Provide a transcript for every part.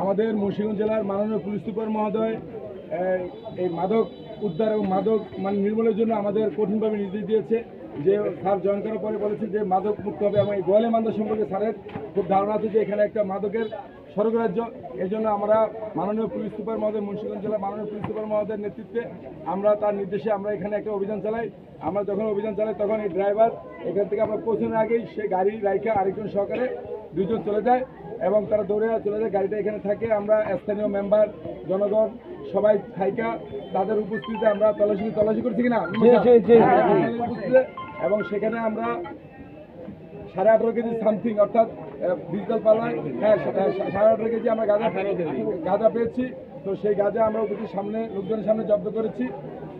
আমাদের মুন্সিগঞ্জ জেলার মাননীয় পুলিশ সুপার মহোদয় এই- মাদক উদ্ধার এবং মাদক মানে নির্মূলের জন্য আমাদের কঠিনভাবে নির্দেশ দিয়েছে যে স্যার জয়েন করার পরে বলেছে যে মাদক মুক্ত হবে এবং এই গোয়ালে মান্দা সম্পর্কে স্যারের খুব ধারণা আছে যে এখানে একটা মাদকের স্বর্গরাজ্য এই জন্য আমরা মাননীয় পুলিশ সুপার মহোদয় মুন্সিগঞ্জ জেলার মাননীয় পুলিশ সুপার মহোদয়ের নেতৃত্বে আমরা তার নির্দেশে আমরা এখানে একটা অভিযান চালাই আমরা যখন অভিযান চালাই তখন এই ড্রাইভার এখান থেকে আমরা পৌঁছানোর আগেই সে গাড়ি রাইখা আরেকজন সহকারে দুজন চলে যায় এবং তারা দৌড়ে চলে যায় গাড়িটা এখানে থাকে আমরা স্থানীয় মেম্বার জনগণ সবাই থাইকা তাদের উপস্থিতিতে আমরা তল্লাশি তল্লাশি করছি কিনা এবং সেখানে আমরা সাড়ে আঠারো কেজি সামথিং অর্থাৎ ডিজিটাল পাল্লায় হ্যাঁ সা- সাড়ে আঠারো কেজি আমরা গাঁজা গাঁজা পেয়েছি। তো সেই গাঁজা আমরা উপস্থিত সামনে লোকজনের সামনে জব্দ করেছি।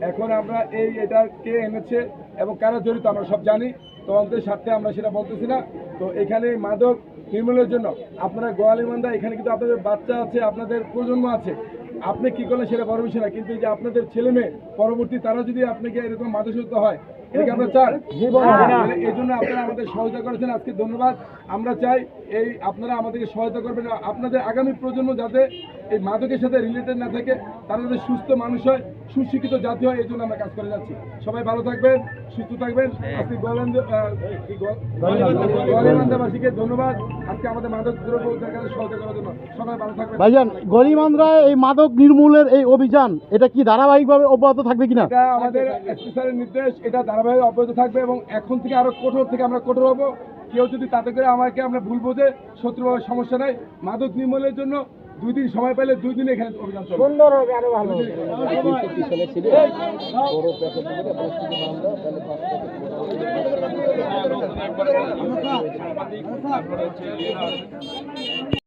এখন আমরা এই এটা কে এনেছে এবং কারা জড়িত আমরা সব জানি। তদন্তের স্বার্থে আমরা সেটা বলতেছি না। তো এখানে মাদক নির্মূলের জন্য আপনারা গোয়ালি গোয়ালিমান্দা এখানে কিন্তু আপনাদের বাচ্চা আছে আপনাদের প্রজন্ম আছে। আপনি কি করলেন সেটা বড় বিষয় না। কিন্তু এই যে আপনাদের ছেলে মেয়ে পরবর্তী তারা যদি আপনাকে এরকম মাদকাসক্ত হয় এটা কি আপনারা এই জন্য আপনারা আমাদের সহায়তা করেছেন আজকে ধন্যবাদ। আমরা চাই এই আপনারা আমাদেরকে সহায়তা করবেন আপনাদের আগামী প্রজন্ম যাতে এই মাদকের সাথে রিলেটেড না থাকে তারা যাতে সুস্থ মানুষ হয় সুশিক্ষিত জাতি হয় এই জন্য আমরা কাজ করে যাচ্ছি। সবাই ভালো থাকবেন সুস্থ থাকবেন। আজকে গোয়ালন্দ ধন্যবাদ। আজকে আমাদের মাদক দ্রব্য উদ্ধার সহায়তা করার জন্য। সবাই ভালো থাকবেন। ভাইজান গলিমান্দ্রায় এই মাদক নির্মূলের এই অভিযান এটা কি ধারাবাহিকভাবে অব্যাহত থাকবে কিনা? এটা আমাদের এসপি নির্দেশ এটা ধারাবাহিক অব্যাহত থাকবে এবং এখন থেকে আরও কঠোর থেকে আমরা কঠোর হব। কেউ যদি তাতে করে আমাকে আমরা ভুল বোঝে শত্রুভাবে সমস্যা নাই। মাদক নির্মূলের জন্য দুই দিন সময় পেলে দুই দিন এখানে অভিযান চলবে। সুন্দর হবে আরও ভালো